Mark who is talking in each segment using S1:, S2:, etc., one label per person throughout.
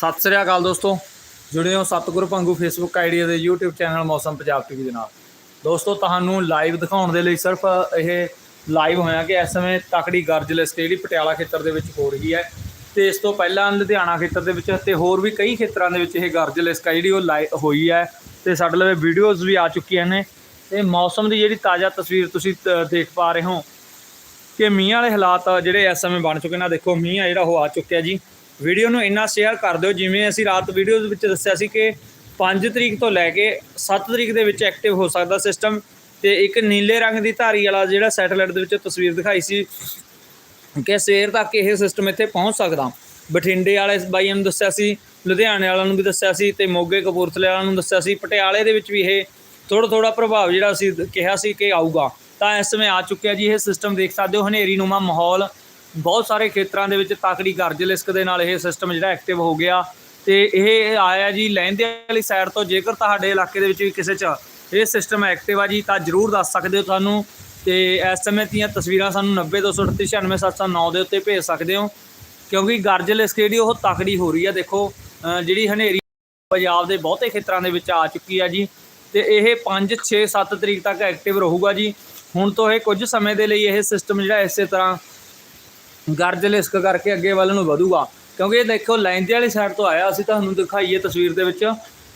S1: ਸਤਿ ਸ੍ਰੀ ਅਕਾਲ ਦੋਸਤੋ। ਜੁੜੇ ਹੋ ਸਤਿਗੁਰ ਪੰਗੂ ਫੇਸਬੁੱਕ ਆਈਡੀ ਦੇ YouTube channel Mausam Punjab TV ਦੇ ਨਾਲ। ਦੋਸਤੋ, ਤੁਹਾਨੂੰ ਲਾਈਵ ਦਿਖਾਉਣ ਦੇ ਲਈ ਸਿਰਫ ਇਹ ਲਾਈਵ ਹੋਇਆ ਕਿ ਇਸ ਸਮੇਂ ਤਕੜੀ ਗਰਜ ਲਿਸਟ ਜਿਹੜੀ ਪਟਿਆਲਾ ਖੇਤਰ ਦੇ ਵਿੱਚ ਹੋ ਰਹੀ ਹੈ। ਤੇ ਇਸ ਤੋਂ ਪਹਿਲਾਂ ਲੁਧਿਆਣਾ ਖੇਤਰ ਦੇ ਵਿੱਚ ਤੇ ਹੋਰ ਵੀ ਕਈ ਖੇਤਰਾਂ ਦੇ ਵਿੱਚ ਇਹ ਗਰਜ ਲਿਸਟ ਆ ਜਿਹੜੀ ਉਹ ਲਾਈਵ ਹੋਈ ਹੈ। ਤੇ ਸਾਡੇ ਲਵੇ ਵੀਡੀਓਜ਼ ਵੀ ਆ ਚੁੱਕੀਆਂ ਨੇ। ਤੇ ਮੌਸਮ ਦੀ ਜਿਹੜੀ ਤਾਜ਼ਾ ਤਸਵੀਰ ਤੁਸੀਂ ਦੇਖ ਪਾ ਰਹੇ ਹੋ ਕਿ ਮੀਂਹ ਵਾਲੇ ਹਾਲਾਤ ਜਿਹੜੇ ਇਸ ਸਮੇਂ ਬਣ ਚੁੱਕੇ ਨੇ। ਦੇਖੋ, ਮੀਂਹ ਆ ਜਿਹੜਾ ਉਹ ਆ ਚੁੱਕਿਆ ਜੀ। ਵੀਡੀਓ ਨੂੰ ਇੰਨਾ ਸ਼ੇਅਰ ਕਰ ਦਿਓ, ਜਿਵੇਂ ਅਸੀਂ ਰਾਤ ਵੀਡੀਓ ਵਿੱਚ ਦੱਸਿਆ ਸੀ ਕਿ 5 ਤਰੀਕ ਤੋਂ ਲੈ ਕੇ 7 ਤਰੀਕ ਦੇ ਵਿੱਚ ਐਕਟਿਵ ਹੋ ਸਕਦਾ ਸਿਸਟਮ ਤੇ ਇੱਕ ਨੀਲੇ ਰੰਗ ਦੀ ਧਾਰੀ ਵਾਲਾ ਜਿਹੜਾ ਸੈਟੇਲਾਈਟ ਦੇ ਵਿੱਚ ਤਸਵੀਰ ਦਿਖਾਈ ਸੀ ਕਿ ਸਵੇਰ ਤੱਕ ਇਹ ਸਿਸਟਮ ਇੱਥੇ ਪਹੁੰਚ ਸਕਦਾ। ਬਠਿੰਡੇ ਵਾਲੇ ਬਾਈਆਂ ਨੂੰ ਦੱਸਿਆ ਸੀ, ਲੁਧਿਆਣੇ ਵਾਲਿਆਂ ਨੂੰ ਵੀ ਦੱਸਿਆ ਸੀ ਤੇ ਮੋਗੇ ਕਪੂਰਥਲੇ ਵਾਲਿਆਂ ਨੂੰ ਦੱਸਿਆ ਸੀ। ਪਟਿਆਲੇ ਦੇ ਵਿੱਚ ਵੀ ਇਹ ਥੋੜਾ ਥੋੜਾ ਪ੍ਰਭਾਵ ਜਿਹੜਾ ਸੀ ਕਿਹਾ ਸੀ ਕਿ ਆਊਗਾ। ਤਾਂ ਇਸ ਸਮੇਂ ਆ ਚੁੱਕਿਆ ਜੀ ਇਹ ਸਿਸਟਮ ਦੇਖ ਸਕਦੇ ਹੋ ਹਨੇਰੀ ਨੂਮਾ ਮਾਹੌਲ ਬਹੁਤ ਸਾਰੇ ਖੇਤਰਾਂ ਦੇ ਵਿੱਚ ਤਾਕੜੀ ਗਰਜ ਲਿਸਕ ਦੇ ਨਾਲ ਇਹ ਸਿਸਟਮ ਜਿਹੜਾ ਐਕਟਿਵ ਹੋ ਗਿਆ। ਤੇ ਇਹ ਆਇਆ ਜੀ ਲਹਿੰਦੇ ਵਾਲੀ ਸਾਈਡ ਤੋਂ, ਜੇਕਰ ਤੁਹਾਡੇ ਇਲਾਕੇ ਦੇ ਵਿੱਚ ਵੀ ਕਿਸੇ 'ਚ ਇਹ ਸਿਸਟਮ ਐਕਟਿਵ ਆ ਜੀ, ਤਾਂ ਜਰੂਰ ਦੱਸ ਸਕਦੇ ਹੋ ਤੁਹਾਨੂੰ ਤੇ ਇਸ ਸਮੇਂ ਦੀਆਂ ਤਸਵੀਰਾਂ ਸਾਨੂੰ 90238 ਦੇ ਉੱਤੇ ਭੇਜ ਸਕਦੇ ਹੋ। ਕਿਉਂਕਿ ਗਰਜ ਲਿਸਕ ਜਿਹੜੀ ਉਹ ਤਕੜੀ ਹੋ ਰਹੀ ਆ, ਦੇਖੋ ਜਿਹੜੀ ਹਨੇਰੀ ਪੰਜਾਬ ਦੇ ਬਹੁਤੇ ਖੇਤਰਾਂ ਦੇ ਵਿੱਚ ਆ ਚੁੱਕੀ ਆ ਜੀ। ਤੇ ਇਹ 5 6 7 ਤਰੀਕ ਤੱਕ ਐਕਟਿਵ ਰਹੂਗਾ ਜੀ। ਹੁਣ ਤੋਂ ਇਹ ਕੁਝ ਸਮੇਂ ਦੇ ਲਈ ਇਹ ਸਿਸਟਮ ਜਿਹੜਾ ਇਸੇ ਤਰ੍ਹਾਂ ਗਰਜ ਲਿਸਕ ਕਰਕੇ ਅੱਗੇ ਵੱਲ ਨੂੰ ਵਧੂਗਾ। ਕਿਉਂਕਿ ਇਹ ਦੇਖੋ ਲੈਂਦੇ ਵਾਲੀ ਸਾਈਡ ਤੋਂ ਆਇਆ, ਅਸੀਂ ਤੁਹਾਨੂੰ ਦਿਖਾਈਏ ਤਸਵੀਰ ਦੇ ਵਿੱਚ।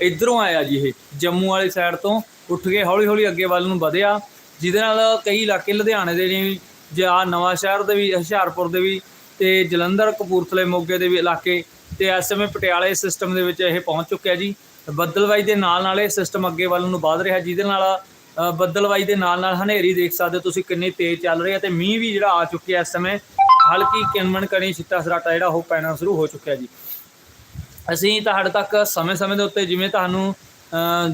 S1: ਇਧਰੋਂ ਆਇਆ ਜੀ ਇਹ, ਜੰਮੂ ਵਾਲੀ ਸਾਈਡ ਤੋਂ ਉੱਠ ਕੇ ਹੌਲੀ ਹੌਲੀ ਅੱਗੇ ਵੱਲ ਨੂੰ ਵਧਿਆ। ਜਿਹਦੇ ਨਾਲ ਕਈ ਇਲਾਕੇ, ਲੁਧਿਆਣੇ ਦੇ ਨੇ ਜਾਂ ਨਵਾਂ ਸ਼ਹਿਰ ਦੇ ਵੀ, ਹੁਸ਼ਿਆਰਪੁਰ ਦੇ ਵੀ, ਤੇ ਜਲੰਧਰ, ਕਪੂਰਥਲੇ ਮੋਗੇ ਦੇ ਵੀ ਇਲਾਕੇ। ਤੇ ਇਸ ਸਮੇਂ ਪਟਿਆਲੇ ਸਿਸਟਮ ਦੇ ਵਿੱਚ ਇਹ ਪਹੁੰਚ ਚੁੱਕਿਆ ਜੀ। ਬੱਦਲਵਾਈ ਦੇ ਨਾਲ ਨਾਲ ਇਹ ਸਿਸਟਮ ਅੱਗੇ ਵੱਲ ਨੂੰ ਵਧ ਰਿਹਾ, ਜਿਹਦੇ ਨਾਲ ਬੱਦਲਵਾਈ ਦੇ ਨਾਲ ਨਾਲ ਹਨੇਰੀ ਦੇਖ ਸਕਦੇ ਹੋ ਤੁਸੀਂ ਕਿੰਨੀ ਤੇਜ਼ ਚੱਲ ਰਹੀ ਹੈ ਤੇ ਮੀਂਹ ਵੀ ਜਿਹੜਾ ਆ ਚੁੱਕਿਆ ਇਸ ਸਮੇਂ। ਹਲਕੀ ਕਿਣਮਣ ਕਣੀ ਛਿੱਟਾ ਸਰਾਟਾ ਜਿਹੜਾ ਉਹ ਪੈਣਾ ਸ਼ੁਰੂ ਹੋ ਚੁੱਕਿਆ ਜੀ। ਅਸੀਂ ਤੁਹਾਡੇ ਤੱਕ ਸਮੇਂ-ਸਮੇਂ ਦੇ ਉੱਤੇ ਜਿਵੇਂ ਤੁਹਾਨੂੰ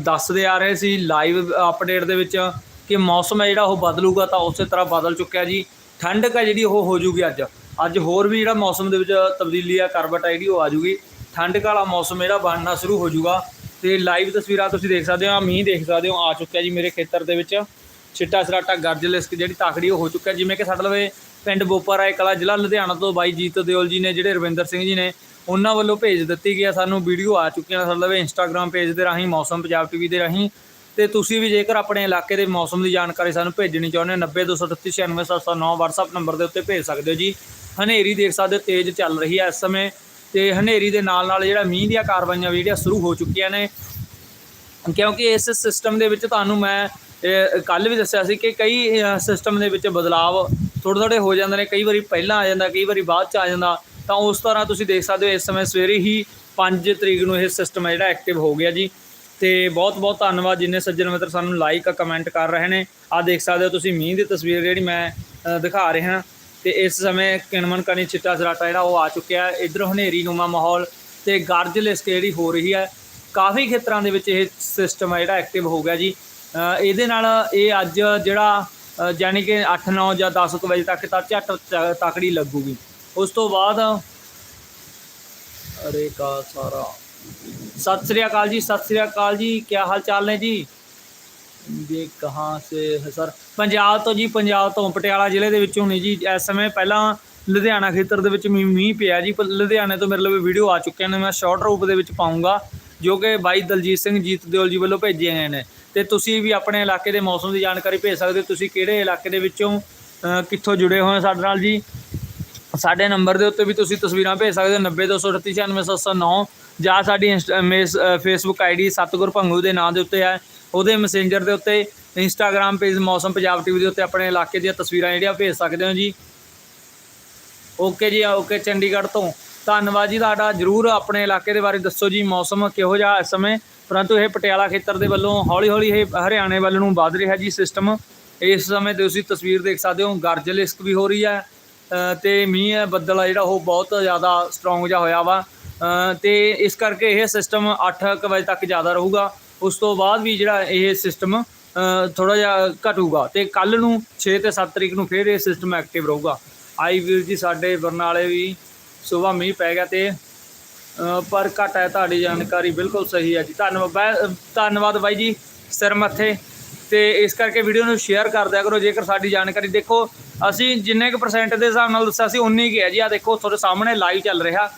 S1: ਦੱਸਦੇ ਆ ਰਹੇ ਸੀ, ਲਾਈਵ ਅਪਡੇਟ ਦੇ ਵਿੱਚ ਕਿ ਮੌਸਮ ਹੈ ਜਿਹੜਾ ਉਹ ਬਦਲੂਗਾ ਤਾਂ ਉਸੇ ਤਰ੍ਹਾਂ ਬਦਲ ਚੁੱਕਿਆ ਜੀ। ਠੰਡਕ ਹੈ ਜਿਹੜੀ ਉਹ ਹੋ ਜੂਗੀ ਅੱਜ। ਅੱਜ ਹੋਰ ਵੀ ਜਿਹੜਾ ਮੌਸਮ ਦੇ ਵਿੱਚ ਤਬਦੀਲੀ ਆ, ਕਰਵਟ ਆ ਜਿਹੜੀ ਉਹ ਆ ਜੂਗੀ ਠੰਡਕ ਵਾਲਾ ਮੌਸਮ ਜਿਹੜਾ ਬਣਨਾ ਸ਼ੁਰੂ ਹੋ ਜੂਗਾ ਤੇ ਲਾਈਵ ਤਸਵੀਰਾਂ ਤੁਸੀਂ ਦੇਖ ਸਕਦੇ ਹੋ ਮੀਂਹ ਦੇਖ ਸਕਦੇ ਹੋ, ਆ ਚੁੱਕਿਆ ਜੀ ਮੇਰੇ ਖੇਤਰ ਦੇ ਵਿੱਚ। ਛਿੱਟਾ ਸਰਾਟਾ, ਗਰਜ ਲਿਸਕ ਜਿਹੜੀ ਤਾਕੜੀ ਉਹ ਹੋ ਚੁੱਕਿਆ, ਜਿਵੇਂ ਕਿ ਸਾਡੇ ਲਵੇ ਪਿੰਡ ਬੋਪਾਰਾਏ ਕਲਾ ਜ਼ਿਲ੍ਹਾ ਲੁਧਿਆਣਾ ਤੋਂ ਬਾਈ ਜੀਤ ਦਿਓਲ ਜੀ ਨੇ, ਜਿਹੜੇ ਰਵਿੰਦਰ ਸਿੰਘ ਜੀ ਨੇ, ਉਹਨਾਂ ਵੱਲੋਂ ਭੇਜ ਦਿੱਤੀ ਗਿਆ ਸਾਨੂੰ ਵੀਡੀਓ ਆ ਚੁੱਕੀਆਂ ਸਾਡੇ ਲਵੇ ਇੰਸਟਾਗ੍ਰam ਪੇਜ ਦੇ ਰਾਹੀਂ, ਮੌਸਮ ਪੰਜਾਬ ਟੀਵੀ ਦੇ ਰਾਹੀਂ। ਤੇ ਤੁਸੀਂ ਵੀ ਜੇਕਰ ਆਪਣੇ ਇਲਾਕੇ ਦੇ ਮੌਸਮ ਦੀ ਜਾਣਕਾਰੀ ਸਾਨੂੰ ਭੇਜਣੀ ਚਾਹੁੰਦੇ ਹੋ 9023396709 WhatsApp ਨੰਬਰ ਦੇ ਉੱਤੇ ਭੇਜ ਸਕਦੇ ਹੋ ਜੀ। ਹਨੇਰੀ ਦੇਖ ਸਕਦੇ ਹੋ, ਤੇਜ਼ ਚੱਲ ਰਹੀ ਹੈ ਇਸ ਸਮੇਂ। ਤੇ ਹਨੇਰੀ ਦੇ ਨਾਲ ਨਾਲ ਜਿਹੜਾ ਮੀਂਹ ਦੀਆਂ ਕਾਰਵਾਈਆਂ ਵੀ ਜਿਹੜੀਆਂ ਸ਼ੁਰੂ ਹੋ ਚੁੱਕੀਆਂ ਨੇ। ਕਿਉਂਕਿ ਇਸ ਸਿਸਟਮ ਦੇ ਵਿੱਚ ਤੁਹਾਨੂੰ ਮੈਂ ਕੱਲ ਵੀ ਦੱਸਿਆ ਸੀ ਕਿ ਕਈ ਸਿਸਟਮ ਦੇ ਵਿੱਚ ਬਦਲਾਵ ਥੋੜ੍ਹੇ ਥੋੜ੍ਹੇ ਹੋ ਜਾਂਦੇ ਨੇ, ਕਈ ਵਾਰੀ ਪਹਿਲਾਂ ਆ ਜਾਂਦਾ, ਕਈ ਵਾਰੀ ਬਾਅਦ ਚ ਆ ਜਾਂਦਾ, ਤਾਂ ਉਸ ਤਰ੍ਹਾਂ ਤੁਸੀਂ ਦੇਖ ਸਕਦੇ ਹੋ ਇਸ ਸਮੇਂ ਸਵੇਰੇ ਹੀ 5 ਤਰੀਕ ਨੂੰ ਇਹ ਸਿਸਟਮ ਹੈ ਜਿਹੜਾ ਐਕਟਿਵ ਹੋ ਗਿਆ ਜੀ। ਤੇ ਬਹੁਤ ਬਹੁਤ ਧੰਨਵਾਦ ਜਿੰਨੇ ਸੱਜਣ ਮਿੱਤਰ ਸਾਨੂੰ ਲਾਈਕ ਕਮੈਂਟ ਕਰ ਰਹੇ ਨੇ। ਆ ਦੇਖ ਸਕਦੇ ਹੋ ਤੁਸੀਂ ਮੀਂਹ ਦੀ ਤਸਵੀਰ ਜਿਹੜੀ ਮੈਂ ਦਿਖਾ ਰਿਹਾ। ਤੇ ਇਸ ਸਮੇਂ ਕਿਣਮਨ ਕਣੀ ਚਿੱਟਾ ਸਰਾਟਾ ਜਿਹੜਾ ਉਹ ਆ ਚੁੱਕਿਆ ਹੈ। ਇਧਰ ਹਨੇਰੀ ਨੂਮਾ ਮਾਹੌਲ ਤੇ ਗਰਜ ਲਿਸਕ ਜਿਹੜੀ ਹੋ ਰਹੀ ਹੈ। ਕਾਫੀ ਖੇਤਰਾਂ ਦੇ ਵਿੱਚ ਇਹ ਸਿਸਟਮ ਹੈ ਜਿਹੜਾ ਐਕਟਿਵ ਹੋ ਗਿਆ ਜੀ। ਇਹਦੇ ਨਾਲ ਇਹ ਅੱਜ ਜਿਹੜਾ ਯਾਨੀ ਕਿ 8 9 ਜਾਂ 10 ਵਜੇ ਤੱਕ ਤਾਂ ਝੱਟ ਤਕੜੀ ਲੱਗੂਗੀ। ਉਸ ਤੋਂ ਬਾਅਦ ਅਰੇ ਕਾ ਸਾਰਾ। ਸਤਿ ਸ੍ਰੀ ਅਕਾਲ ਜੀ, ਸਤਿ ਸ੍ਰੀ ਅਕਾਲ ਜੀ ਕੀ ਹਾਲ ਚਾਲ ਨੇ ਜੀ? ਜੀ ਕਹਾਂ ਸੇ ਸਰ, ਪੰਜਾਬ ਤੋਂ ਜੀ, ਪੰਜਾਬ ਤੋਂ ਪਟਿਆਲਾ ਜ਼ਿਲ੍ਹੇ ਦੇ ਵਿੱਚੋਂ ਨੇ ਜੀ। ਇਸ ਸਮੇਂ ਪਹਿਲਾਂ ਲੁਧਿਆਣਾ ਖੇਤਰ ਦੇ ਵਿੱਚ ਮੀਂਹ ਮੀਂਹ ਪਿਆ ਜੀ ਲੁਧਿਆਣੇ ਤੋਂ ਮੇਰੇ ਲਈ ਵੀਡੀਓ ਆ ਚੁੱਕੇ ਨੇ, ਮੈਂ ਸ਼ਾਰਟ ਰੂਪ ਦੇ ਵਿੱਚ ਪਾਉਂਗਾ ਜੋ ਕਿ ਬਾਈ ਦਲਜੀਤ ਸਿੰਘ ਜੀਤ ਦਿਓਲ ਜੀ ਵੱਲੋਂ ਭੇਜੇ ਗਏ ਨੇ। ਤੇ ਤੁਸੀਂ ਵੀ ਆਪਣੇ ਇਲਾਕੇ ਦੇ ਮੌਸਮ ਦੀ ਜਾਣਕਾਰੀ ਭੇਜ ਸਕਦੇ ਹੋ। ਤੁਸੀਂ ਕਿਹੜੇ ਇਲਾਕੇ ਦੇ ਵਿੱਚੋਂ ਕਿੱਥੋਂ ਜੁੜੇ ਹੋਏ ਸਾਡੇ ਨਾਲ ਜੀ? ਸਾਡੇ ਨੰਬਰ ਦੇ ਉੱਤੇ ਵੀ ਤੁਸੀਂ ਤਸਵੀਰਾਂ ਭੇਜ ਸਕਦੇ ਹੋ। 9023396709 ਜਾਂ ਸਾਡੀ ਫੇਸਬੁੱਕ ਆਈਡੀ ਸਤਗੁਰ ਭੰਗੂ ਦੇ ਨਾਂ ਦੇ ਉੱਤੇ ਹੈ। ਉਹਦੇ ਮੈਸੇਂਜਰ ਦੇ ਉੱਤੇ ਇੰਸਟਾਗ੍ਰam ਪੇਜ ਮੌਸਮ ਪੰਜਾਬ ਟੀਵੀ ਦੇ ਉੱਤੇ ਆਪਣੇ ਇਲਾਕੇ ਦੀਆਂ ਤਸਵੀਰਾਂ ਜਿਹੜੀਆਂ ਭੇਜ ਸਕਦੇ ਹੋ ਜੀ। ਓਕੇ ਜੀ ਓਕੇ ਚੰਡੀਗੜ੍ਹ ਤੋਂ। ਧੰਨਵਾਦ ਜੀ ਤੁਹਾਡਾ। ਜਰੂਰ ਆਪਣੇ ਇਲਾਕੇ ਦੇ ਬਾਰੇ ਦੱਸੋ ਜੀ। ਮੌਸਮ ਕਿਹੋ ਜਿਹਾ ਇਸ ਸਮੇਂ? ਪਰੰਤੂ ਇਹ ਪਟਿਆਲਾ ਖੇਤਰ ਦੇ ਵੱਲੋਂ ਹੌਲੀ ਹੌਲੀ ਇਹ ਹਰਿਆਣੇ ਵੱਲ ਨੂੰ ਵਧ ਰਿਹਾ ਜੀ ਸਿਸਟਮ ਇਸ ਸਮੇਂ 'ਤੇ ਤੁਸੀਂ ਤਸਵੀਰ ਦੇਖ ਸਕਦੇ ਹੋ ਗਰਜ ਲਿਸਕ ਵੀ ਹੋ ਰਹੀ ਹੈ ਅ, ਤੇ ਮੀਂਹ ਹੈ ਬੱਦਲ ਆ ਜਿਹੜਾ ਉਹ ਬਹੁਤ ਜ਼ਿਆਦਾ ਸਟਰੋਂਗ ਜਿਹਾ ਹੋਇਆ ਵਾ। ਅ, ਤੇ ਇਸ ਕਰਕੇ ਇਹ ਸਿਸਟਮ 8 ਵਜੇ ਤੱਕ ਜ਼ਿਆਦਾ ਰਹੂਗਾ। ਉਸ ਤੋਂ ਬਾਅਦ ਵੀ ਜਿਹੜਾ ਇਹ ਸਿਸਟਮ ਥੋੜਾ ਜਿਹਾ ਘਟੂਗਾ ਤੇ ਕੱਲ ਨੂੰ 6 ਤੇ 7 ਤਰੀਕ ਨੂੰ ਫਿਰ ਇਹ ਸਿਸਟਮ ਐਕਟਿਵ ਰਹੂਗਾ। ਆਈ ਵੀਰ ਜੀ ਸਾਡੇ ਬਰਨਾਲੇ ਵੀ ਸਵੇਰ ਮੀਂਹ ਪੈ ਗਿਆ ਤੇ ਪਰ ਘੱਟ ਹੈ, ਤੁਹਾਡੀ ਜਾਣਕਾਰੀ ਬਿਲਕੁਲ ਸਹੀ ਹੈ ਜੀ। ਧੰਨਵਾਦ ਧੰਨਵਾਦ ਬਾਈ ਜੀ, ਸਿਰ ਮੱਥੇ। ਤੇ ਇਸ ਕਰਕੇ ਵੀਡੀਓ ਨੂੰ ਸ਼ੇਅਰ ਕਰ ਦਿਆ ਕਰੋ, ਜੇਕਰ ਸਾਡੀ ਜਾਣਕਾਰੀ, ਦੇਖੋ, ਅਸੀਂ ਜਿੰਨੇ ਕੁ ਪਰਸੈਂਟ ਦੇ ਹਿਸਾਬ ਨਾਲ ਦੱਸਿਆ ਸੀ, ਉਨੀ ਕੁ ਹੈ ਜੀ। ਆ ਦੇਖੋ, ਤੁਹਾਡੇ ਸਾਹਮਣੇ ਲਾਈਵ ਚੱਲ ਰਿਹਾ।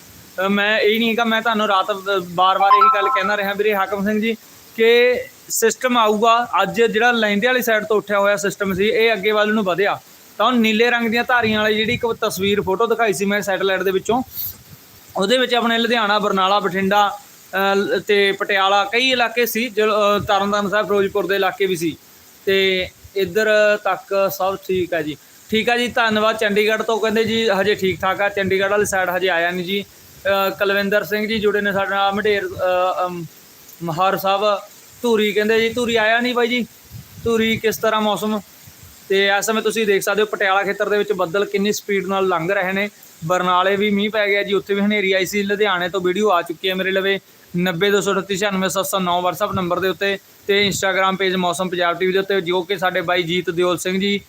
S1: ਮੈਂ ਇਹ ਨਹੀਂ ਹੈਗਾ, ਮੈਂ ਤੁਹਾਨੂੰ ਰਾਤ ਬਾਰ-ਬਾਰ ਇਹੀ ਗੱਲ ਕਹਿੰਦਾ ਰਿਹਾ ਵੀਰੇ ਹਾਕਮ ਸਿੰਘ ਜੀ, ਕਿ ਸਿਸਟਮ ਆਊਗਾ। ਅੱਜ ਜਿਹੜਾ ਲੈਂਦੇ ਵਾਲੀ ਸਾਈਡ ਤੋਂ ਉੱਠਿਆ ਹੋਇਆ ਸਿਸਟਮ ਸੀ, ਇਹ ਅੱਗੇ ਵੱਲ ਨੂੰ ਵਧਿਆ। ਤਾਂ ਉਹ ਨੀਲੇ ਰੰਗ ਦੀਆਂ ਧਾਰੀਆਂ ਵਾਲੀ ਜਿਹੜੀ ਇੱਕ ਤਸਵੀਰ ਫੋਟੋ ਦਿਖਾਈ ਸੀ ਮੈਂ ਸੈਟੇਲਾਈਟ ਦੇ ਵਿੱਚੋਂ ਉਹਦੇ ਵਿੱਚ ਆਪਣੇ ਲੁਧਿਆਣਾ ਬਰਨਾਲਾ ਬਠਿੰਡਾ ਅ, ਤੇ ਪਟਿਆਲਾ ਕਈ ਇਲਾਕੇ ਸੀ ਜੋ, ਅ, ਤਰਨਤਾਰਨ ਸਾਹਿਬ ਫਿਰੋਜ਼ਪੁਰ ਦੇ ਇਲਾਕੇ ਵੀ ਸੀ। ਤੇ ਇੱਧਰ ਤੱਕ ਸਭ ਠੀਕ ਹੈ ਜੀ। ਠੀਕ ਹੈ ਜੀ ਧੰਨਵਾਦ। ਚੰਡੀਗੜ੍ਹ ਤੋਂ ਕਹਿੰਦੇ ਜੀ ਹਜੇ ਠੀਕ ਠਾਕ ਆ। ਚੰਡੀਗੜ੍ਹ ਵਾਲੀ ਸਾਈਡ ਹਜੇ ਆਇਆ ਨਹੀਂ ਜੀ। ਅ, ਕੁਲਵਿੰਦਰ ਸਿੰਘ ਜੀ ਜੁੜੇ ਨੇ ਸਾਡੇ ਨਾਲ ਮਢੇਰ ਮਹਾਰ ਸਾਹਿਬ। ਧੂਰੀ ਕਹਿੰਦੇ ਜੀ ਧੂਰੀ ਆਇਆ ਨਹੀਂ ਬਾਈ ਜੀ। ਧੂਰੀ ਕਿਸ ਤਰ੍ਹਾਂ ਮੌਸਮ? ਤੇ ਇਸ ਸਮੇਂ ਤੁਸੀਂ ਦੇਖ ਸਕਦੇ ਹੋ ਪਟਿਆਲਾ ਖੇਤਰ ਦੇ ਵਿੱਚ ਬੱਦਲ ਕਿੰਨੀ ਸਪੀਡ ਨਾਲ ਲੰਘ ਰਹੇ ਨੇ। ਬਰਨਾਲੇ ਵੀ ਮੀਂਹ ਪੈ ਗਿਆ ਜੀ, ਉੱਥੇ ਵੀ ਹਨੇਰੀ ਆਈ ਸੀ, ਲੁਧਿਆਣੇ ਤੋਂ ਵੀਡੀਓ ਆ ਚੁੱਕੀ ਹੈ ਮੇਰੇ ਲਵੇ। 9023897709 WhatsApp ਨੰਬਰ ਦੇ ਉੱਤੇ ਤੇ Instagram ਪੇਜ ਮੌਸਮ ਪੰਜਾਬ ਟੀਵੀ ਦੇ ਉੱਤੇ ਜੋ ਕਿ ਸਾਡੇ ਬਾਈ ਜੀਤ ਦਿਓਲ ਸਿੰਘ ਜੀ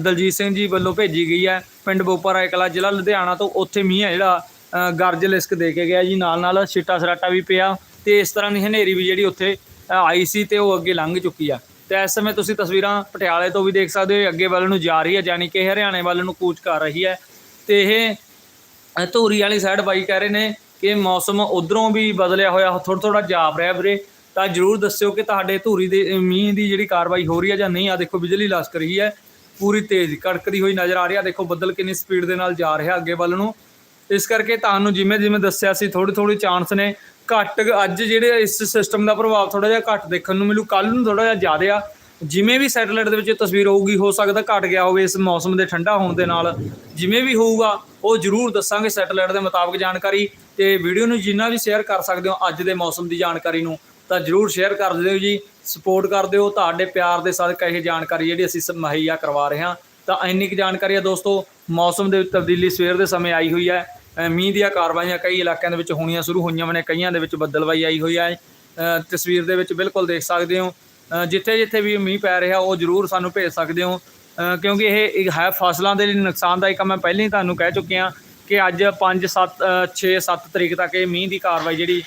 S1: ਦਲਜੀਤ ਸਿੰਘ ਜੀ ਵੱਲੋਂ ਭੇਜੀ ਗਈ ਹੈ। ਪਿੰਡ ਬੋਪਰ ਕਲਾ ਜ਼ਿਲ੍ਹਾ ਲੁਧਿਆਣਾ ਤੋਂ ਉੱਥੇ ਮੀਂਹ ਹੈ ਜਿਹੜਾ ਗਰਜ ਲਿਸਕ ਦੇ ਕੇ ਗਿਆ ਜੀ। ਨਾਲ ਨਾਲ ਛਿੱਟਾ ਸਰਾਟਾ ਵੀ ਪਿਆ ਤੇ ਇਸ ਤਰ੍ਹਾਂ ਦੀ ਹਨੇਰੀ ਵੀ ਜਿਹੜੀ ਉੱਥੇ ਆਈ ਸੀ ਤੇ ਉਹ ਅੱਗੇ ਲੰਘ ਚੁੱਕੀ ਆ। ਤੇ ਇਸ ਸਮੇਂ ਤੁਸੀਂ ਤਸਵੀਰਾਂ ਪਟਿਆਲੇ ਤੋਂ ਵੀ ਦੇਖ ਸਕਦੇ ਹੋ ਅੱਗੇ ਵੱਲ ਨੂੰ ਜਾ ਰਹੀ ਹੈ, ਯਾਨੀ ਕਿ ਹਰਿਆਣੇ ਵੱਲ ਨੂੰ ਕੂਚ ਕਰ ਰਹੀ ਹੈ। ਤੇ ਇਹ ਧੂਰੀ ਵਾਲੀ ਸਾਈਡ ਬਾਈ ਕਹਿ ਰਹੇ ਨੇ ਕਿ ਮੌਸਮ ਉਧਰੋਂ ਵੀ ਬਦਲਿਆ ਹੋਇਆ ਥੋੜਾ ਥੋੜਾ ਜਾਪ ਰਿਹਾ ਵੀਰੇ। ਤਾਂ ਜਰੂਰ ਦੱਸਿਓ ਕਿ ਤੁਹਾਡੇ ਧੂਰੀ ਦੇ ਮੀਂਹ ਦੀ ਜਿਹੜੀ ਕਾਰਵਾਈ ਹੋ ਰਹੀ ਹੈ ਜਾਂ ਨਹੀਂ ਆ ਦੇਖੋ ਬਿਜਲੀ ਲਸਕ ਰਹੀ ਹੈ। ਪੂਰੀ ਤੇਜ਼ ਕੜਕਦੀ ਹੋਈ ਨਜ਼ਰ ਆ ਰਹੀ ਹੈ। ਦੇਖੋ ਬੱਦਲ ਕਿੰਨੀ ਸਪੀਡ ਦੇ ਨਾਲ ਜਾ ਰਿਹਾ ਅੱਗੇ ਵੱਲ ਨੂੰ। ਇਸ ਕਰਕੇ ਤੁਹਾਨੂੰ ਜਿਵੇਂ ਜਿਵੇਂ ਦੱਸਿਆ ਸੀ ਥੋੜੀ ਥੋੜੀ ਚਾਂਸ ਨੇ। ਘੱਟ, ਅੱਜ ਜਿਹੜੇ ਇਸ ਸਿਸਟਮ ਦਾ ਪ੍ਰਭਾਵ ਥੋੜਾ ਜਿਹਾ ਘੱਟ ਦੇਖਣ ਨੂੰ ਮਿਲੂ। ਕੱਲ ਨੂੰ ਥੋੜਾ ਜਿਹਾ ਜ਼ਿਆਦਾ ਆ। ਜਿਵੇਂ ਵੀ ਸੈਟੇਲਾਈਟ ਦੇ ਵਿੱਚ ਤਸਵੀਰ ਹੋਊਗੀ, ਹੋ ਸਕਦਾ ਘਟ ਗਿਆ ਹੋਵੇ ਇਸ ਮੌਸਮ ਦੇ ਠੰਡਾ ਹੋਣ ਦੇ ਨਾਲ। ਜਿਵੇਂ ਵੀ ਹੋਊਗਾ, ਉਹ ਜ਼ਰੂਰ ਦੱਸਾਂਗੇ ਸੈਟੇਲਾਈਟ ਦੇ ਮੁਤਾਬਕ ਜਾਣਕਾਰੀ। ਤੇ ਵੀਡੀਓ ਨੂੰ ਜਿੰਨਾ ਵੀ ਸ਼ੇਅਰ ਕਰ ਸਕਦੇ ਹੋ ਅੱਜ ਦੇ ਮੌਸਮ ਦੀ ਜਾਣਕਾਰੀ ਨੂੰ, ਤਾਂ ਜ਼ਰੂਰ ਸ਼ੇਅਰ ਕਰ ਦਿਓ ਜੀ। ਸਪੋਰਟ ਕਰ ਦਿਓ ਤੁਹਾਡੇ ਪਿਆਰ ਦੇ ਸਦਕਾ ਇਹ ਜਾਣਕਾਰੀ ਜਿਹੜੀ ਅਸੀਂ ਸ- ਮੁਹੱਈਆ ਕਰਵਾ ਰਹੇ ਹਾਂ। ਤਾਂ ਇੰਨੀ ਕੁ ਜਾਣਕਾਰੀ ਆ ਦੋਸਤੋ, ਮੌਸਮ ਦੇ ਤਬਦੀਲੀ ਸਵੇਰ ਦੇ ਸਮੇਂ ਆਈ ਹੋਈ ਹੈ। ਮੀਂਹ ਦੀਆਂ ਕਾਰਵਾਈਆਂ ਕਈ ਇਲਾਕਿਆਂ ਦੇ ਵਿੱਚ ਹੋਣੀਆਂ ਸ਼ੁਰੂ ਹੋਈਆਂ ਨੇ, ਕਈਆਂ ਦੇ ਵਿੱਚ ਬੱਦਲਵਾਈ ਆਈ ਹੋਈ ਹੈ। ਤਸਵੀਰ ਦੇ ਵਿੱਚ ਬਿਲਕੁਲ ਦੇਖ ਸਕਦੇ ਹੋ। ਜਿੱਥੇ ਜਿੱਥੇ ਵੀ ਮੀਂਹ ਪੈ ਰਿਹਾ, ਉਹ ਜ਼ਰੂਰ ਸਾਨੂੰ ਭੇਜ ਸਕਦੇ ਹੋ। ਕਿਉਂਕਿ ਇਹ ਇੱਕ ਹੈ ਫਸਲਾਂ ਦੇ ਲਈ ਨੁਕਸਾਨਦਾਇਕ ਆ ਮੈਂ ਪਹਿਲਾਂ ਹੀ ਤੁਹਾਨੂੰ ਕਹਿ ਚੁੱਕਿਆ ਕਿ ਅੱਜ 5 7 6 7 ਤਰੀਕ ਤੱਕ ਇਹ ਮੀਂਹ ਦੀ ਕਾਰਵਾਈ ਜਿਹੜੀ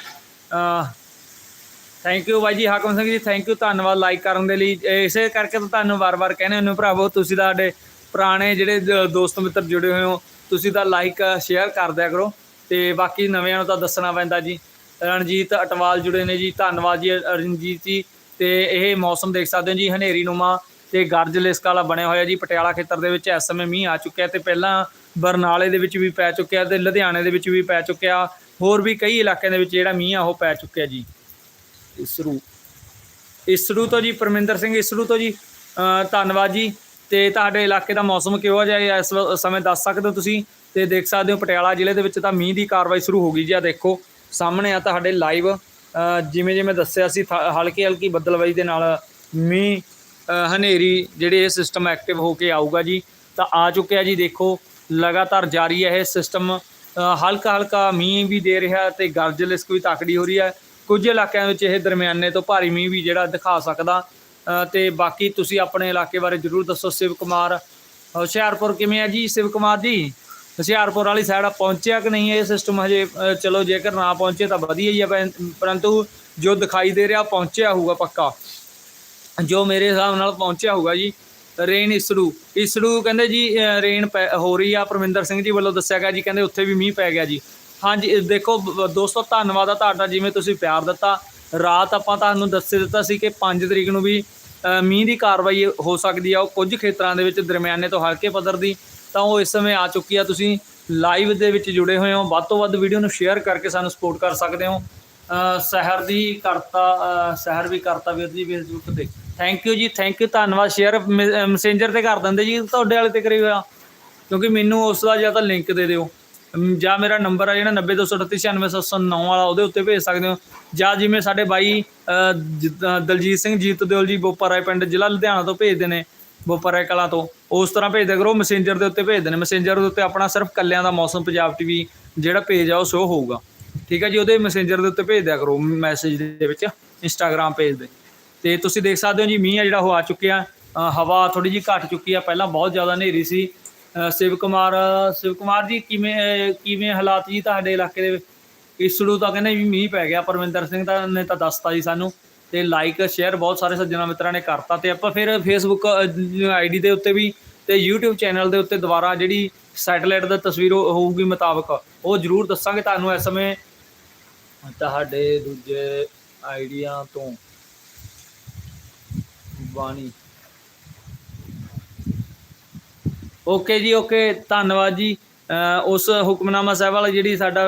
S1: ਥੈਂਕ ਯੂ ਬਾਈ ਜੀ, ਹਾਕਮ ਸਿੰਘ ਜੀ ਥੈਂਕ ਯੂ ਧੰਨਵਾਦ ਲਾਈਕ ਕਰਨ ਦੇ ਲਈ। ਇਸੇ ਕਰਕੇ ਤਾਂ ਤੁਹਾਨੂੰ ਵਾਰ-ਵਾਰ ਕਹਿੰਦੇ ਹੁੰਦੇ ਭਰਾਵੋ, ਤੁਸੀਂ ਤਾਂ ਸਾਡੇ ਪੁਰਾਣੇ ਜਿਹੜੇ ਦੋਸਤ ਮਿੱਤਰ ਜੁੜੇ ਹੋਏ ਹੋ, ਤੁਸੀਂ ਤਾਂ ਲਾਈਕ ਸ਼ੇਅਰ ਕਰ ਦਿਆ ਕਰੋ। ਤੇ ਬਾਕੀ ਨਵਿਆਂ ਨੂੰ ਤਾਂ ਦੱਸਣਾ ਪੈਂਦਾ ਜੀ। ਰਣਜੀਤ ਅਟਵਾਲ ਜੁੜੇ ਨੇ ਜੀ, ਧੰਨਵਾਦ ਜੀ ਰਣਜੀਤ ਜੀ। ਤੇ ਇਹ ਮੌਸਮ ਦੇਖ ਸਕਦੇ ਹੋ ਜੀ ਹਨੇਰੀ ਨੂਮਾ ਤੇ ਗਰਜ ਲਿਸਕ ਵਾਲਾ ਬਣਿਆ ਹੋਇਆ ਜੀ ਪਟਿਆਲਾ ਖੇਤਰ ਦੇ ਵਿੱਚ ਇਸ ਸਮੇਂ ਮੀਂਹ ਆ ਚੁੱਕਿਆ ਤੇ ਪਹਿਲਾਂ ਬਰਨਾਲੇ ਦੇ ਵਿੱਚ ਵੀ ਪੈ ਚੁੱਕਿਆ ਤੇ ਲੁਧਿਆਣੇ ਦੇ ਵਿੱਚ ਵੀ ਪੈ ਚੁੱਕਿਆ ਹੋਰ ਵੀ ਕਈ ਇਲਾਕਿਆਂ ਦੇ ਵਿੱਚ ਜਿਹੜਾ ਮੀਂਹ ਆ ਉਹ ਪੈ ਚੁੱਕਿਆ ਜੀ। ਇਸਰੂ। ਇਸਰੂ ਤੋਂ ਜੀ ਪਰਮਿੰਦਰ ਸਿੰਘ ਇਸਰੂ ਤੋਂ ਜੀ ਧੰਨਵਾਦ ਜੀ ਤੇ ਤੁਹਾਡੇ ਇਲਾਕੇ ਦਾ ਮੌਸਮ ਕਿਹੋ ਜਿਹਾ ਹੈ ਇਸ ਸਮੇਂ ਦੱਸ ਸਕਦੇ ਹੋ ਤੁਸੀਂ ਤੇ ਦੇਖ ਸਕਦੇ ਹੋ ਪਟਿਆਲਾ ਜ਼ਿਲ੍ਹੇ ਦੇ ਵਿੱਚ ਤਾਂ ਮੀਂਹ ਦੀ ਕਾਰਵਾਈ ਸ਼ੁਰੂ ਹੋ ਗਈ ਜੀ ਆ ਦੇਖੋ ਸਾਹਮਣੇ ਆ ਤੁਹਾਡੇ ਲਾਈਵ ਜਿਵੇਂ ਜਿਵੇਂ ਦੱਸਿਆ ਸੀ ਥ- ਹਲਕੀ ਹਲਕੀ ਬੱਦਲਵਾਈ ਦੇ ਨਾਲ ਮੀਂਹ ਹਨੇਰੀ ਜਿਹੜੇ ਇਹ ਸਿਸਟਮ ਐਕਟਿਵ ਹੋ ਕੇ ਆਊਗਾ ਜੀ ਤਾਂ ਆ ਚੁੱਕਿਆ ਜੀ ਦੇਖੋ ਲਗਾਤਾਰ ਜਾਰੀ ਹੈ ਇਹ ਸਿਸਟਮ ਹਲਕਾ ਹਲਕਾ ਮੀਂਹ ਵੀ ਦੇ ਰਿਹਾ ਤੇ ਗਰਜ ਲਿਸਕ ਵੀ ਤਕੜੀ ਹੋ ਰਹੀ ਹੈ। ਕੁਝ ਇਲਾਕਿਆਂ ਵਿੱਚ ਇਹ ਦਰਮਿਆਨੇ ਤੋਂ ਭਾਰੀ ਮੀਂਹ ਵੀ ਜਿਹੜਾ ਦਿਖਾ ਸਕਦਾ ਅ, ਤੇ ਬਾਕੀ ਤੁਸੀਂ ਆਪਣੇ ਇਲਾਕੇ ਬਾਰੇ ਜਰੂਰ ਦੱਸੋ। ਸ਼ਿਵ ਕੁਮਾਰ ਹੁਸ਼ਿਆਰਪੁਰ ਕਿਵੇਂ ਹੈ ਜੀ? ਸ਼ਿਵ ਕੁਮਾਰ ਜੀ? ਹੁਸ਼ਿਆਰਪੁਰ ਵਾਲੀ ਸਾਈਡ ਪਹੁੰਚਿਆ ਕਿ ਨਹੀਂ ਇਹ ਸਿਸਟਮ ਹਜੇ ਚਲੋ ਜੇਕਰ ਨਾ ਪਹੁੰਚੇ ਤਾਂ ਵਧੀਆ ਹੀ ਹੈ ਪਰ- ਪਰੰਤੂ ਜੋ ਦਿਖਾਈ ਦੇ ਰਿਹਾ ਪਹੁੰਚਿਆ ਹੋਊਗਾ ਪੱਕਾ। ਜੋ ਮੇਰੇ ਹਿਸਾਬ ਨਾਲ ਪਹੁੰਚਿਆ ਹੋਊਗਾ ਜੀ, ਰੇਨ ਇਸੜੂ। ਇਸੜੂ ਕਹਿੰਦੇ ਜੀ ਰੇਨ ਪੈ- ਹੋ ਰਹੀ ਆ, ਪਰਮਿੰਦਰ ਸਿੰਘ ਜੀ ਵੱਲੋਂ ਦੱਸਿਆ ਗਿਆ ਜੀ, ਕਹਿੰਦੇ ਉੱਥੇ ਵੀ ਮੀਂਹ ਪੈ ਗਿਆ ਜੀ। ਹਾਂਜੀ ਦੇਖੋ, ਬ- ਦੋਸਤੋ, ਧੰਨਵਾਦ ਆ ਤੁਹਾਡਾ, ਜਿਵੇਂ ਤੁਸੀਂ ਪਿਆਰ ਦਿੱਤਾ। ਰਾਤ ਆਪਾਂ ਤੁਹਾਨੂੰ ਦੱਸ ਦਿੱਤਾ ਸੀ ਕਿ 5 ਤਰੀਕ ਨੂੰ ਵੀ ਮੀਂਹ ਦੀ ਕਾਰਵਾਈ ਹੋ ਸਕਦੀ ਆ, ਉਹ ਕੁਝ ਖੇਤਰਾਂ ਦੇ ਵਿੱਚ ਦਰਮਿਆਨੇ ਤੋਂ ਹਲਕੇ ਪੱਧਰ ਦੀ। ਤਾਂ ਉਹ ਇਸ ਸਮੇਂ ਆ ਚੁੱਕੀ ਆ। ਤੁਸੀਂ ਲਾਈਵ ਦੇ ਵਿੱਚ ਜੁੜੇ ਹੋਏ ਹੋ। ਵੱਧ ਤੋਂ ਵੱਧ ਵੀਡੀਓ ਨੂੰ ਸ਼ੇਅਰ ਕਰਕੇ ਸਾਨੂੰ ਸਪੋਰਟ ਕਰ ਸਕਦੇ ਹੋ। ਸਹਿਰ ਦੀ ਕਰਤਾ ਸਹਿਰ ਵੀ ਕਰਤਾ ਵੀਰ ਜੀ ਫੇਸਬੁੱਕ ਤੇ। ਥੈਂਕ ਯੂ ਜੀ ਥੈਂਕ ਯੂ ਧੰਨਵਾਦ। ਸ਼ੇਅਰ ਮੈਸੇਂਜਰ ਤੇ ਕਰ ਦਿੰਦੇ ਜੀ। ਤੁਹਾਡੇ ਵਾਲੇ ਤੇ ਕਰੀ ਹੋਇਆ। ਕਿਉਂਕਿ ਮੈਨੂੰ ਉਸ ਦਾ ਜਾਂ ਤਾਂ ਲਿੰਕ ਦੇ ਦਿਓ। ਜਾਂ ਮੇਰਾ ਨੰਬਰ ਆ ਜਿਹੜਾ 90238967709 ਵਾਲਾ, ਉਹਦੇ ਉੱਤੇ ਭੇਜ ਸਕਦੇ ਹੋ। ਜਾਂ ਜਿਵੇਂ ਸਾਡੇ ਬਾਈ ਜ- ਦਲਜੀਤ ਸਿੰਘ, ਜੀਤ ਦਿਓਲ ਜੀ, ਬੋਪਾਰਾਏ ਪਿੰਡ, ਜ਼ਿਲ੍ਹਾ ਲੁਧਿਆਣਾ ਤੋਂ ਭੇਜਦੇ ਨੇ। ਬੋਪਾਰਾਏ ਕਲਾ ਤੋਂ। ਉਸ ਤਰ੍ਹਾਂ ਭੇਜਦੇ ਕਰੋ ਮੈਸੇਂਜਰ ਦੇ ਉੱਤੇ ਭੇਜਦੇ ਨੇ ਮੈਸੇਂਜਰ ਦੇ ਉੱਤੇ ਆਪਣਾ ਸਿਰਫ ਕੱਲਿਆਂ ਦਾ ਮੌਸਮ, ਪੰਜਾਬ ਟੀਵੀ ਜਿਹੜਾ ਪੇਜ ਆ, ਉਹ ਸ਼ੋ ਹੋਊਗਾ। ਠੀਕ ਹੈ ਜੀ, ਉਹਦੇ ਮੈਸੇਂਜਰ ਦੇ ਉੱਤੇ ਭੇਜ ਦਿਆ ਕਰੋ ਮੈਸੇਜ ਦੇ ਵਿੱਚ ਇੰਸਟਾਗ੍ਰam ਪੇਜ ਦੇ। ਤੇ ਤੁਸੀਂ ਦੇਖ ਸਕਦੇ ਹੋ ਜੀ, ਮੀਂਹ ਆ ਜਿਹੜਾ ਹੋ ਆ ਚੁੱਕਿਆ। ਹਵਾ ਥੋੜੀ ਜਿਹੀ ਘਟ ਚੁੱਕੀ ਆ, ਪਹਿਲਾਂ ਬਹੁਤ ਜ਼ਿਆਦਾ ਹਨੇਰੀ ਸੀ। ਸ਼ਿਵ ਕੁਮਾਰ ਸ਼ਿਵ ਕੁਮਾਰ ਜੀ, ਕਿਵੇਂ ਕਿਵੇਂ ਹਾਲਾਤ ਜੀ ਤੁਹਾਡੇ ਇਲਾਕੇ ਦੇ ਇਸੜੂ ਤਾਂ ਕਹਿੰਦੇ ਵੀ ਮੀਂਹ ਪੈ ਗਿਆ, ਪਰਮਿੰਦਰ ਸਿੰਘ ਤਾਂ ਨੇ ਤਾਂ ਦੱਸਤਾ ਜੀ ਸਾਨੂੰ। ਤੇ ਲਾਈਕ ਸ਼ੇਅਰ ਬਹੁਤ ਸਾਰੇ ਸੱਜਣਾ ਮਿੱਤਰਾਂ ਨੇ ਕਰਤਾ ਤੇ ਆਪਾਂ ਫਿਰ ਫੇਸਬੁੱਕ ਆਈਡੀ ਦੇ ਉੱਤੇ ਵੀ ਤੇ YouTube ਚੈਨਲ ਦੇ ਉੱਤੇ ਦੁਬਾਰਾ ਜਿਹੜੀ ਸੈਟੇਲਾਈਟ ਦਾ ਤਸਵੀਰ ਹੋਊਗੀ ਮੁਤਾਬਕ, ਉਹ ਜ਼ਰੂਰ ਦੱਸਾਂਗੇ ਤੁਹਾਨੂੰ ਇਸ ਸਮੇਂ। ਤੁਹਾਡੇ ਦੂਜੇ ਆਈਡੀਆ ਤੋਂ ਬਾਣੀ। ਓਕੇ ਜੀ ਓਕੇ ਧੰਨਵਾਦ ਜੀ। ਉਸ ਹੁਕਮਨਾਮਾ ਸਾਹਿਬ ਵਾਲਾ ਜਿਹੜੀ ਸਾਡਾ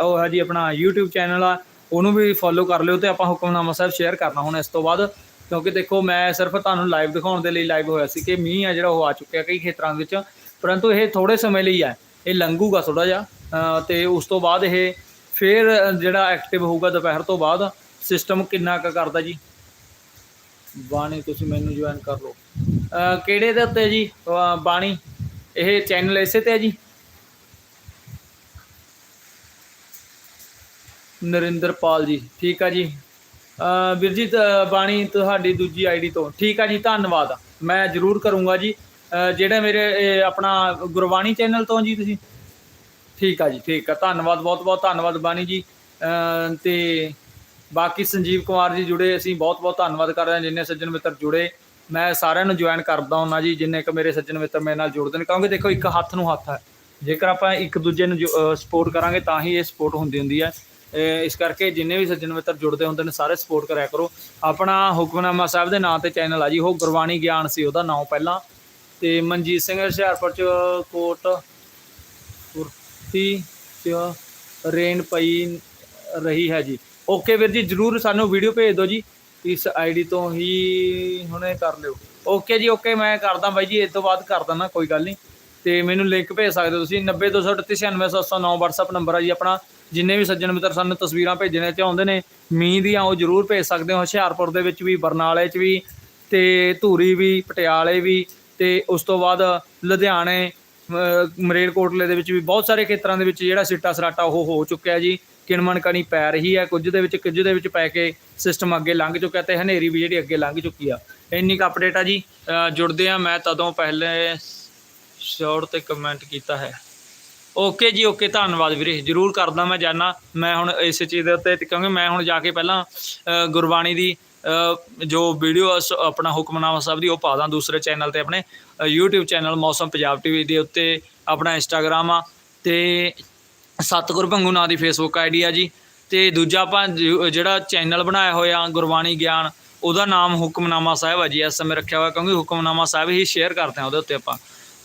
S1: ਉਹ ਹੈ ਜੀ ਆਪਣਾ YouTube ਚੈਨਲ ਆ ਉਹਨੂੰ ਵੀ ਫੋਲੋ ਕਰ ਲਿਓ ਤੇ ਆਪਾਂ ਹੁਕਮਨਾਮਾ ਸਾਹਿਬ ਸ਼ੇਅਰ ਕਰਨਾ ਹੁਣ ਇਸ ਤੋਂ ਬਾਅਦ। ਕਿਉਂਕਿ ਦੇਖੋ ਮੈਂ ਸਿਰਫ ਤੁਹਾਨੂੰ ਲਾਈਵ ਦਿਖਾਉਣ ਦੇ ਲਈ ਲਾਈਵ ਹੋਇਆ ਸੀ ਕਿ ਮੀਂਹ ਆ ਜਿਹੜਾ ਉਹ ਆ ਚੁੱਕਿਆ ਕਈ ਖੇਤਰਾਂ ਵਿੱਚ। ਪਰੰਤੂ ਇਹ ਥੋੜੇ ਸਮੇਂ ਲਈ ਹੈ ਇਹ ਲੰਘੂਗਾ ਥੋੜਾ ਜਿਹਾ। ਅਹ, ਤੇ ਉਸ ਤੋਂ ਬਾਅਦ ਇਹ ਫਿਰ ਜਿਹੜਾ ਐਕਟਿਵ ਹੋਊਗਾ ਦੁਪਹਿਰ ਤੋਂ ਬਾਅਦ। ਸਿਸਟਮ ਕਿੰਨਾ ਕੁ ਕਰਦਾ ਜੀ? ਬਾਣੀ ਤੁਸੀਂ ਮੈਨੂੰ ਜੁਆਇਨ ਕਰ ਲਓ। ਕਿਹੜੇ ਦੇ ਉੱਤੇ ਜੀ? ਬਾਣੀ ਇਹ ਚੈਨਲ ਇਸੇ ਤੇ ਹੈ ਜੀ? ਨਰਿੰਦਰਪਾਲ ਜੀ, ਠੀਕ ਆ ਜੀ। ਅਹ ਵੀਰ ਜੀ ਬਾਣੀ ਤੁਹਾਡੀ ਦੂਜੀ ਆਈਡੀ ਤੋਂ। ਠੀਕ ਆ ਜੀ, ਧੰਨਵਾਦ। ਮੈਂ ਜ਼ਰੂਰ ਕਰੂੰਗਾ ਜੀ। ਅਹ ਜਿਹੜਾ ਮੇਰੇ, ਇਹ ਆਪਣਾ ਗੁਰਬਾਣੀ ਚੈਨਲ ਤੋਂ ਜੀ ਤੁਸੀਂ? ਠੀਕ ਆ ਜੀ, ਠੀਕ ਆ। ਧੰਨਵਾਦ, ਬਹੁਤ ਬਹੁਤ ਧੰਨਵਾਦ ਬਾਣੀ ਜੀ। ਅਹ ਤੇ ਬਾਕੀ ਸੰਜੀਵ ਕੁਮਾਰ ਜੀ ਜੁੜੇ, ਅਸੀਂ ਬਹੁਤ ਬਹੁਤ ਧੰਨਵਾਦ ਕਰਦੇ ਹਾਂ, ਜਿੰਨੇ ਸੱਜਣ ਮਿੱਤਰ ਜੁੜੇ। ਮੈਂ ਸਾਰਿਆਂ ਨੂੰ ਜੁਆਇਨ ਕਰਦਾ ਹਾਂ ਜੀ, ਜਿੰਨੇ ਕ ਮੇਰੇ ਸੱਜਣ ਮਿੱਤਰ ਮੇਰੇ ਨਾਲ ਜੁੜਦੇ ਨੇ, ਕਿਉਂਕਿ ਦੇਖੋ, ਇੱਕ ਹੱਥ ਨੂੰ ਹੱਥ ਹੈ ਜੇਕਰ ਆਪਾਂ ਇੱਕ ਦੂਜੇ ਨੂੰ ਸਪੋਰਟ ਕਰਾਂਗੇ, ਤਾਂ ਹੀ ਇਹ ਸਪੋਰਟ ਹੁੰਦੀ ਹੁੰਦੀ ਹੈ ਇਸ ਕਰਕੇ ਜਿੰਨੇ ਵੀ ਸੱਜਣ ਮਿੱਤਰ ਜੁੜਦੇ ਹੁੰਦੇ ਨੇ, ਸਾਰੇ ਸਪੋਰਟ ਕਰਿਆ ਕਰੋ। ਆਪਣਾ ਹੁਕਮਨਾਮਾ ਸਾਹਿਬ ਦੇ ਨਾਂ ਤੇ ਚੈਨਲ ਆ ਜੀ, ਉਹ ਗੁਰਬਾਣੀ ਗਿਆਨ ਸੀ ਉਹਦਾ ਨਾਮ ਪਹਿਲਾਂ। ਤੇ ਮਨਜੀਤ ਸਿੰਘ ਹੁਸ਼ਿਆਰਪੁਰ ਚ ਕੋਟ, ਕੁਰਤੀ ਚ ਰੇਨ ਪਈ ਰਹੀ ਹੈ ਜੀ। ਓਕੇ ਵੀਰ ਜੀ, ਜਰੂਰ ਸਾਨੂੰ ਵੀਡੀਓ ਭੇਜ ਦਿਓ ਜੀ। ਇਸ ਆਈਡੀ ਤੋਂ ਹੀ ਹੁਣੇ ਕਰ ਲਿਓ। ਓਕੇ ਜੀ, ਓਕੇ, ਮੈਂ ਕਰਦਾ ਬਾਈ ਜੀ ਇਸ ਤੋਂ ਬਾਅਦ ਕਰ ਦਿੰਦਾ, ਕੋਈ ਗੱਲ ਨਹੀਂ। ਤੇ ਮੈਨੂੰ ਲਿੰਕ ਭੇਜ ਸਕਦੇ ਹੋ ਤੁਸੀਂ। 90238969709 WhatsApp ਨੰਬਰ ਆ ਜੀ ਆਪਣਾ। ਜਿੰਨੇ ਵੀ ਸੱਜਣ ਮਿੱਤਰ ਸਾਨੂੰ ਤਸਵੀਰਾਂ ਭੇਜਣੇ ਚਾਹੁੰਦੇ ਨੇ, ਮੀਂਹ ਦੀਆਂ ਉਹ ਜਰੂਰ ਭੇਜ ਸਕਦੇ ਹੋ। ਹੁਸ਼ਿਆਰਪੁਰ ਦੇ ਵਿੱਚ ਵੀ, ਬਰਨਾਲੇ 'ਚ ਵੀ ਤੇ ਧੂਰੀ ਵੀ, ਪਟਿਆਲੇ ਵੀ ਤੇ ਉਸ ਤੋਂ ਬਾਅਦ ਲੁਧਿਆਣੇ ਮਰੇਲਕੋਟਲੇ ਦੇ ਵਿੱਚ ਵੀ ਬਹੁਤ ਸਾਰੇ ਖੇਤਰਾਂ ਦੇ ਵਿੱਚ ਜਿਹੜਾ ਸਿੱਟਾ ਸਰਾਟਾ ਉਹ ਹੋ ਚੁੱਕਿਆ ਜੀ। ਕਿਣਮਣ ਕਣੀ ਪੈ ਰਹੀ ਹੈ ਕੁਝ ਦੇ ਵਿੱਚ, ਕੁਝ ਦੇ ਵਿੱਚ ਪੈ ਕੇ ਸਿਸਟਮ ਅੱਗੇ ਲੰਘ ਚੁੱਕਿਆ ਤੇ ਹਨੇਰੀ ਵੀ ਜਿਹੜੀ ਅੱਗੇ ਲੰਘ ਚੁੱਕੀ ਆ। ਇੰਨੀ ਕੁ ਅਪਡੇਟ ਆ ਜੀ। ਜੁੜਦੇ ਆ। ਮੈਂ ਤਦੋਂ ਪਹਿਲੇ ਸ਼ੋਰਟ ਤੇ ਕਮੈਂਟ ਕੀਤਾ ਹੈ। ਓਕੇ ਜੀ ਓਕੇ ਧੰਨਵਾਦ ਵੀਰੇ ਜਰੂਰ ਕਰਦਾ ਮੈਂ ਜਾਣਾ ਮੈਂ ਹੁਣ ਇਸ ਚੀਜ਼ ਦੇ ਉੱਤੇ ਕਿਉਂਕਿ ਮੈਂ ਹੁਣ ਜਾ ਕੇ ਪਹਿਲਾਂ ਗੁਰਬਾਣੀ ਦੀ ਜੋ ਵੀਡੀਓ ਆਪਣਾ ਹੁਕਮਨਾਮਾ ਸਾਹਿਬ ਦੀ ਉਹ ਪਾ ਦਾਂ ਦੂਸਰੇ ਚੈਨਲ ਤੇ ਆਪਣੇ ਅ, YouTube channel Mausam Punjab TV ਦੇ ਉੱਤੇ ਆਪਣਾ ਇੰਸਟਾਗ੍ਰਾਮ ਆ ਤੇ ਸਤਿਗੁਰ ਭੰਗੂ ਨਾਂ ਦੀ ਫੇਸਬੁੱਕ ਆਈਡੀ ਆ ਜੀ। ਤੇ ਦੂਜਾ ਆਪਾਂ ਜਿਹੜਾ ਚੈਨਲ ਬਣਾਇਆ ਹੋਇਆ ਗੁਰਬਾਣੀ ਗਿਆਨ ਉਹਦਾ ਨਾਮ ਹੁਕਮਨਾਮਾ ਸਾਹਿਬ ਆ ਜੀ ਇਸ ਸਮੇਂ ਰੱਖਿਆ ਹੋਇਆ ਕਿਉਂਕਿ ਹੁਕਮਨਾਮਾ ਸਾਹਿਬ ਹੀ ਸ਼ੇਅਰ ਕਰਦੇ ਆ ਉਹਦੇ ਉੱਤੇ ਆਪਾਂ।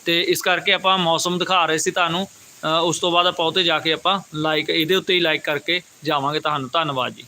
S1: ਤੇ ਇਸ ਕਰਕੇ ਆਪਾਂ ਮੌਸਮ ਦਿਖਾ ਰਹੇ ਸੀ ਤੁਹਾਨੂੰ ਉਸ ਤੋਂ ਬਾਅਦ ਆਪਾਂ ਉਤੇ ਜਾ ਕੇ ਆਪਾਂ ਲਾਈਕ ਇਹਦੇ ਉੱਤੇ ਹੀ ਲਾਈਕ ਕਰਕੇ ਜਾਵਾਂਗੇ ਤੁਹਾਨੂੰ, ਧੰਨਵਾਦ ਜੀ।